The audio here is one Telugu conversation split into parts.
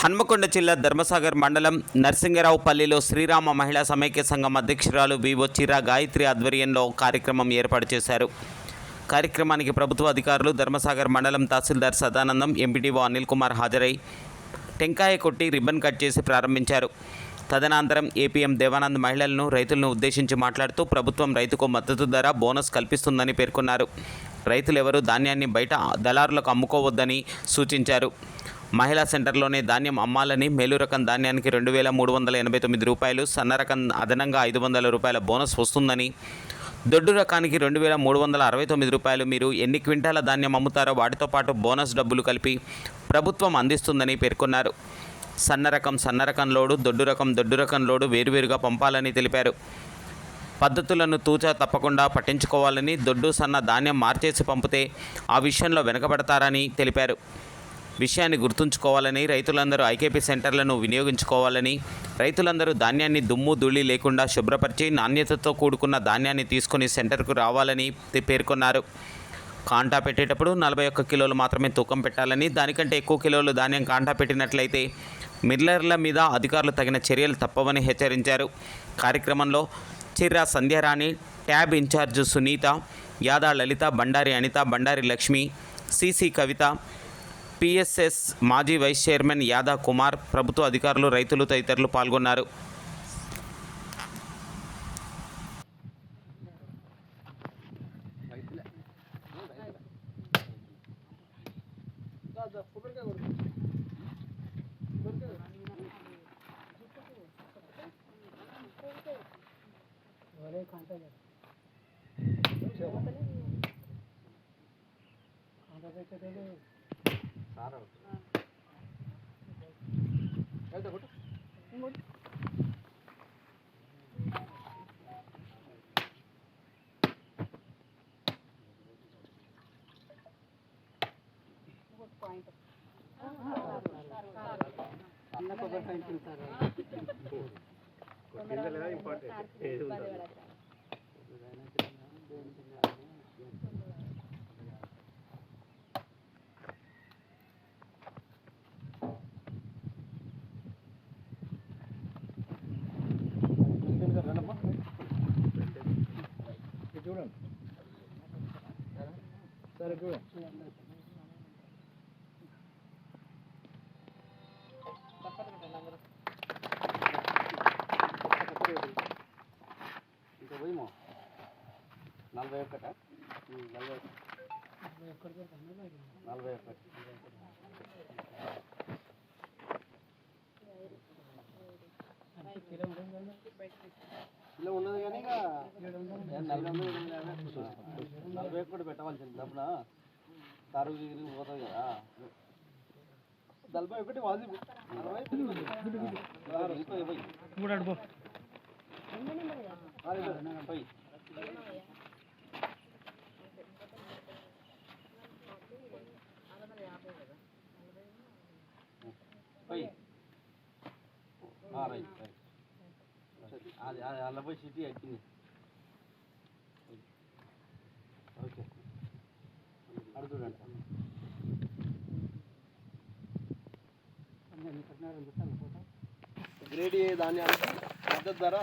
హన్మకొండ జిల్లా ధర్మసాగర్ మండలం నరసింగరావుపల్లిలో శ్రీరామ మహిళా సమైక్య సంఘం అధ్యక్షురాలు వివో చిరా గాయత్రి ఆధ్వర్యంలో కార్యక్రమం ఏర్పాటు చేశారు. కార్యక్రమానికి ప్రభుత్వ అధికారులు ధర్మసాగర్ మండలం తహసీల్దార్ సదానందం ఎంపీడీఓ అనిల్ కుమార్ హాజరై టెంకాయ కొట్టి రిబ్బన్ కట్ చేసి ప్రారంభించారు. తదనంతరం ఏపీఎం దేవానంద్ మహిళలను రైతులను ఉద్దేశించి మాట్లాడుతూ ప్రభుత్వం రైతుకు మద్దతు ధర బోనస్ కల్పిస్తుందని పేర్కొన్నారు. రైతులెవరూ ధాన్యాన్ని బయట దళారులకు అమ్ముకోవద్దని సూచించారు. మహిళా సెంటర్లోనే ధాన్యం అమ్మాలని మేలు రకం ధాన్యానికి రెండు వేల మూడు వందల ఎనభై తొమ్మిది రూపాయలు సన్న రకం అదనంగా ఐదు వందల రూపాయల బోనస్ వస్తుందని. దొడ్డు రకానికి రెండు వేల మూడు వందల అరవై తొమ్మిది రూపాయలు మీరు ఎన్ని క్వింటాల ధాన్యం అమ్ముతారో వాటితో పాటు బోనస్ డబ్బులు కలిపి ప్రభుత్వం అందిస్తుందని పేర్కొన్నారు. సన్న రకం సన్న రకం లోడు దొడ్డు రకం దొడ్డు రకం లోడు వేరువేరుగా పంపాలని తెలిపారు. పద్ధతులను తూచా తప్పకుండా పట్టించుకోవాలని దొడ్డు సన్న ధాన్యం మార్చేసి పంపితే ఆ విషయంలో వెనకబడతారని తెలిపారు. విషయాన్ని గుర్తుంచుకోవాలని రైతులందరూ ఐకేపీ సెంటర్లను వినియోగించుకోవాలని రైతులందరూ ధాన్యాన్ని దుమ్ము ధూళి లేకుండా శుభ్రపరిచి నాణ్యతతో కూడుకున్న ధాన్యాన్ని తీసుకొని సెంటర్కు రావాలని పేర్కొన్నారు. కాంటా పెట్టేటప్పుడు నలభై ఒక్క కిలోలు మాత్రమే తూకం పెట్టాలని దానికంటే ఎక్కువ కిలోలు ధాన్యం కాంటా పెట్టినట్లయితే మిల్లర్ల మీద అధికారులు తగిన చర్యలు తప్పవని హెచ్చరించారు. కార్యక్రమంలో Chirra Sandhyarani tab in charge Sunitha Yada Lalitha Bandari Anitha Bandari Lakshmi CC Kavitha PSS మాజీ వైస్ చైర్మన్ యాదా కుమార్ ప్రభుత్వ అధికారులు రైతులు తదితరులు పాల్గొన్నారు. ಖಾರ ಹೇಳ್ತಾ ಕೊಟ್ಟು ఇంపార్టెంట్ చూడండి. సరే చూడండి ఇంకా పోయిమో? నలభై ఒక్కట? నలభై నలభై ఒక్కటి. ఇలా ఉన్నది కానీ ఇక నలభై ఉంది, నలభై ఒక్కటి పెట్టవలసింది. డబ్బున తరుగు తిరిగి పోతుంది కదా. నలభై ఒకటి వాజిబు అరవై పోయి. పోయి రైట్ రైట్ అది అది అలా పోయి సిటీ ఎక్కింది ఓకే. అడుగుడండి గ్రేడ్ ఏ ధాన్యానికి మద్దతు ధర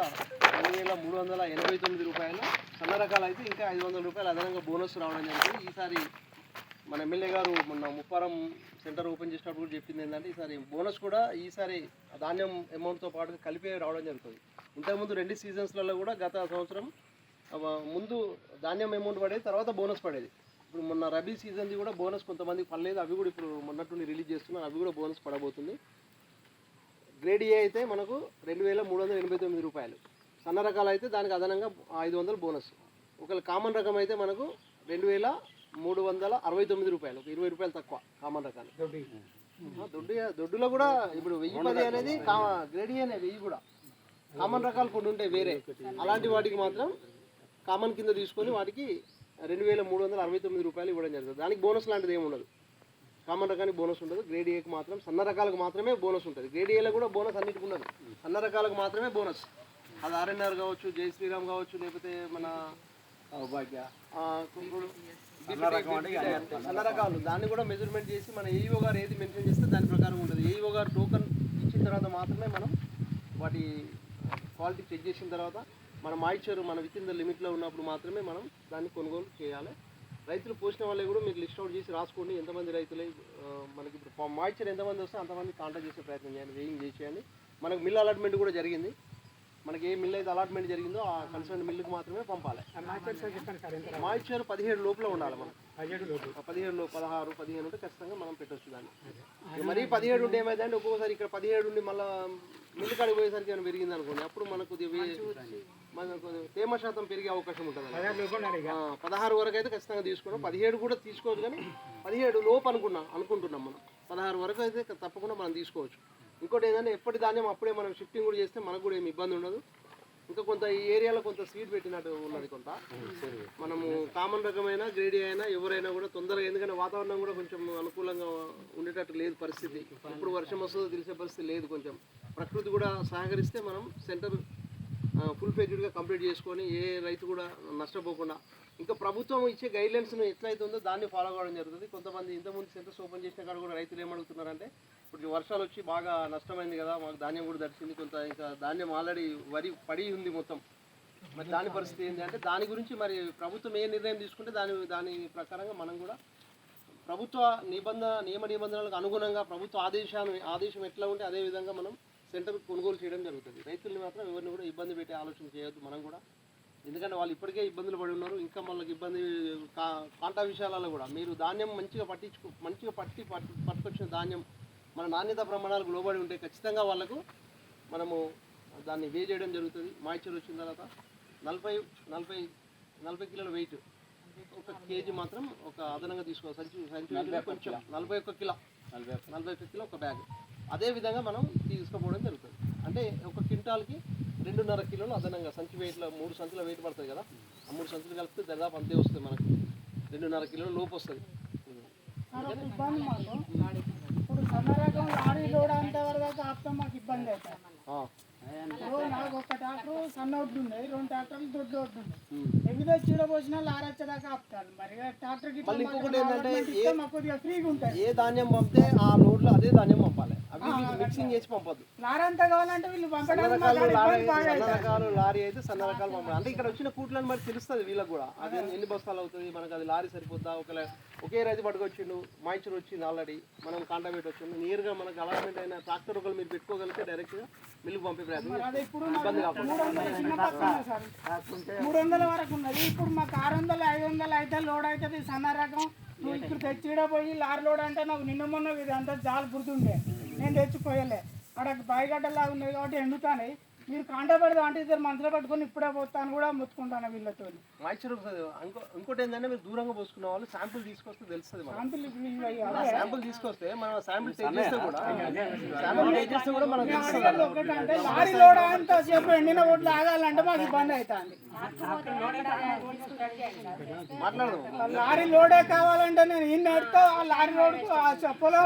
రెండు వేల మూడు వందల ఎనభై తొమ్మిది రూపాయలు. సన్న రకాలు అయితే ఇంకా ఐదు వందల రూపాయలు అదనంగా బోనస్ రావడం జరిగింది. ఈసారి మన ఎమ్మెల్యే గారు మొన్న ముప్పారం సెంటర్ ఓపెన్ చేసినప్పుడు కూడా చెప్పింది ఏంటంటే ఈసారి బోనస్ కూడా ఈసారి ధాన్యం అమౌంట్తో పాటు కలిపి రావడం జరుగుతుంది. ఇంతకుముందు రెండు సీజన్స్లలో కూడా గత సంవత్సరం ముందు ధాన్యం అమౌంట్ పడేది తర్వాత బోనస్ పడేది. ఇప్పుడు మొన్న రబీ సీజన్ది కూడా బోనస్ కొంతమందికి పడలేదు అవి కూడా ఇప్పుడు మొన్నట్టు రిలీజ్ చేస్తున్నారు అవి కూడా బోనస్ పడబోతుంది. గ్రేడ్ ఏ అయితే మనకు రెండు వేల మూడు వందల ఎనభై తొమ్మిది రూపాయలు. సన్న రకాలు అయితే దానికి అదనంగా ఐదు వందలు బోనస్. ఒకవేళ కామన్ రకం అయితే మనకు రెండు వేల మూడు వందల అరవై తొమ్మిది రూపాయలు ఒక ఇరవై రూపాయలు తక్కువ కామన్ రకాలు. దొడ్డు. దొడ్డులో కూడా ఇప్పుడు వెయ్యి పది అనేది గ్రేడ్ ఏనే వెయ్యి కూడా. కామన్ రకాలు కొన్ని ఉంటాయి వేరే. అలాంటి వాటికి మాత్రం కామన్ కింద తీసుకొని వాటికి రెండు వేల మూడు వందల అరవై తొమ్మిది రూపాయలు ఇవ్వడం జరుగుతుంది. దానికి బోనస్ లాంటిది ఏమి ఉండదు. కామన్ రకానికి బోనస్ ఉండదు. గ్రేడ్ ఏకి మాత్రం సన్న రకాలకు మాత్రమే బోనస్ ఉంటుంది. గ్రేడ్ ఏలో కూడా బోనస్ అన్నిటికి ఉండదు. సన్న రకాలకు మాత్రమే బోనస్. అది ఆర్ఎన్ఆర్ కావచ్చు జై శ్రీరామ్ కావచ్చు లేకపోతే మన భాగ్య అన్న సన్న రకాలు. దాన్ని కూడా మెజర్మెంట్ చేసి మన ఏఈఓ గారు ఏది మెన్షన్ చేస్తే దాని ప్రకారం ఉంటుంది. ఏఈఓ గారు టోకన్ ఇచ్చిన తర్వాత మాత్రమే మనం వాటి క్వాలిటీ చెక్ చేసిన తర్వాత మన మాయిచర్ మన విత్ ఇన్ ద లిమిట్లో ఉన్నప్పుడు మాత్రమే మనం దాన్ని కొనుగోలు చేయాలి. రైతులు పోసిన వాళ్ళే కూడా మీరు లిస్ట్ అవుట్ చేసి రాసుకోండి. ఎంతమంది రైతులే మనకి ఇప్పుడు మాయిచర్ ఎంతమంది వస్తే అంతమంది కాంటాక్ట్ చేసే ప్రయత్నం చేయండి వేయింగ్ చేసేయండి. మనకు మిల్ అలాట్మెంట్ కూడా జరిగింది. మనకి ఏ మిల్ అయితే అలాట్మెంట్ జరిగిందో ఆ కన్సర్న్ మిల్లుకి మాత్రమే పంపాలి. మాయిచర్ పదిహేడు లోపల ఉండాలి మనం. పదిహేడు లోపు ఆ పదిహేడులో పదహారు పదిహేను ఉంటే ఖచ్చితంగా మనం పెట్టొచ్చు దాన్ని. మరీ పదిహేడు ఉంటే ఏమైందంటే ఒక్కొక్కసారి ఇక్కడ పదిహేడు ఉండి మళ్ళీ మిల్లు కాడికి పోయేసరికి ఏమైనా పెరిగింది అనుకోండి అప్పుడు మనకు తేమ శాతం పెరిగే అవకాశం ఉంటుంది పదహారు వరకు అయితే ఖచ్చితంగా తీసుకున్నాం. పదిహేడు కూడా తీసుకోవచ్చు కానీ పదిహేడు లోపు అనుకున్నాం అనుకుంటున్నాం మనం. పదహారు వరకు అయితే తప్పకుండా మనం తీసుకోవచ్చు. ఇంకోటి ఏంటంటే ఎప్పటి ధాన్యం అప్పుడే మనం షిఫ్టింగ్ కూడా చేస్తే మనకు కూడా ఏమి ఇబ్బంది ఉండదు. ఇంకా కొంత ఈ ఏరియాలో కొంత స్వీట్ పెట్టినట్టు ఉన్నది కొంత. మనము కామన్ రకమైన గ్రేడీ అయినా ఎవరైనా కూడా తొందరగా ఎందుకంటే వాతావరణం కూడా కొంచెం అనుకూలంగా ఉండేటట్టు లేదు పరిస్థితి. ఎప్పుడు వర్షం వస్తుందో తెలిసే పరిస్థితి లేదు కొంచెం. ప్రకృతి కూడా సహకరిస్తే మనం సెంటర్ ఫుల్గా కంప్లీట్ చేసుకొని ఏ రైతు కూడా నష్టపోకుండా ఇంకా ప్రభుత్వం ఇచ్చే గైడ్లైన్స్ను ఎట్లయితే ఉందో దాన్ని ఫాలో కావడం జరుగుతుంది. కొంతమంది ఇంతకుముందు సెంటర్స్ ఓపెన్ చేసిన కాడ కూడా రైతులు ఏమడుగుతున్నారంటే ఇప్పుడు వర్షాలు వచ్చి బాగా నష్టమైంది కదా మాకు ధాన్యం కూడా దర్శింది కొంత ఇంకా ధాన్యం ఆల్రెడీ వరి పడి ఉంది మొత్తం. మరి దాని పరిస్థితి ఏంటి అంటే దాని గురించి మరి ప్రభుత్వం ఏ నిర్ణయం తీసుకుంటే దాని దాని ప్రకారంగా మనం కూడా ప్రభుత్వ నిబంధన నియమ నిబంధనలకు అనుగుణంగా ప్రభుత్వ ఆదేశాన్ని ఆదేశం ఎట్లా ఉంటే అదే విధంగా మనం సెంటర్ కొనుగోలు చేయడం జరుగుతుంది. రైతుల్ని మాత్రం ఎవరిని కూడా ఇబ్బంది పెట్టే ఆలోచన చేయొద్దు మనం కూడా. ఎందుకంటే వాళ్ళు ఇప్పటికే ఇబ్బందులు పడి ఉన్నారు. ఇంకా వాళ్ళకి ఇబ్బంది కాంటా విషయాలలో కూడా మీరు ధాన్యం మంచిగా పట్టించుకు మంచిగా పట్టి పట్టు పట్టుకొచ్చిన ధాన్యం మన నాణ్యత ప్రమాణాలకు లోబడి ఉంటే ఖచ్చితంగా వాళ్ళకు మనము దాన్ని వే చేయడం జరుగుతుంది. మాయిచర్ వచ్చిన తర్వాత నలభై నలభై నలభై కిలోల వెయిట్ ఒక కేజీ మాత్రం ఒక అదనంగా తీసుకోవాలి. సంచి సంచి కొంచెం నలభై ఒక్క కిలో. నలభై ఒక్క కిలో ఒక బ్యాగ్. అదే విధంగా మనం తీసుకుపోవడం జరుగుతుంది. అంటే ఒక క్వింటాల్కి రెండున్నర కిలోలు అదనంగా సంచి వెయిట్లో మూడు సంచుల వెయిట్ పడుతుంది కదా? ఆ మూడు సంచులు కలిపితే దాదాపు అంతే వస్తుంది మనకు. రెండున్నర కిలోల లోపు వస్తుంది. ఇప్పుడు సన్న రకం లారీ లోడ్ అంత వరకు ఆపుతాం మాకు ఇబ్బంది అవుతుంది. నాకు ఒక ట్రాక్టర్ సన్న ఒడ్డు ఉన్నాయి రెండు ట్రాక్టర్లు దొడ్డు ఒడ్డు ఉన్నాయి ఉమ్. ఎనిమిదో చీడ పోసినా లారీ వచ్చేదాకా ఆపుతారు. మరి ట్రాక్టర్కి మళ్ళీ ఇంకొకటి ఏంటంటే ఏ- మాకు కొద్దిగా ఫ్రీగా ఉంటుంది. ఏ ధాన్యం పంపితే ఆ లోడ్లో అదే ధాన్యం పంపాలి. మిక్సింగ్ చేసి పంపొద్దు. లారీ అంతా కావాలంటే వీళ్ళు రకాలు లారీ అయితే సన్న రకాలు పంపాలి అంటే ఇక్కడ వచ్చిన కూట్లను మరి తెలుస్తుంది వీళ్ళకి కూడా. అది ఎన్ని బస్తాలు అవుతుంది మనకు అది లారీ సరిపోద్దా? ఒకవేళ ఒకే రైతు పట్టుకొచ్చిండు మాయిచర్ వచ్చింది ఆల్రెడీ మనం కాంటాక్ట్ వచ్చిండు నియర్గా మనకు అలాట్మెంట్ అయిన ట్రాక్టర్ ఒకరు మీరు పెట్టుకోగలిగితే డైరెక్ట్గా మిల్లు పంపే ప్రయత్నం ఇబ్బంది మాకు కాకుండా. మూడు వందల వరకు ఉన్నది. ఇప్పుడు మాకు ఆరు వందలు ఐదు వందలు అయితే లోడ్ అవుతుంది సన్న రకం. నువ్వు ఇక్కడ తెచ్చిడ పోయి లారీ లోడ్ అంటే నాకు నిన్న మొన్న ఇది అంతా చాలా గుర్తుండే. నేను తెచ్చిపోయలే. అక్కడ బాయిగడ్డలా ఉన్నది కాబట్టి ఎండుతాయి మీరు కాంట పెడదాం అంటే ఇద్దరు మనసులో పట్టుకొని ఇప్పుడే పోతాను కూడా ముత్తుకుంటాను వీళ్ళతో ఇంకోటి ఏంటంటే మీరు దూరంగా పోసుకున్న వాళ్ళు శాంపుల్ తీసుకొస్తే తెలుస్తుంది శాంపుల్ శాంపుల్ తీసుకొస్తే మనం శాంపుల్ చేస్తే కూడా శాంపుల్ చేస్తే అంటే లారీ లోడ్ అంత సేపు ఎండిన ఒడ్లు ఆగాలంటే మాకు ఇబ్బంది అవుతుంది మాట్లాడదాం లారీ లోడే కావాలంటే నేను ఇన్ని ఎడతా ఆ లారీ లోడ్ పొలం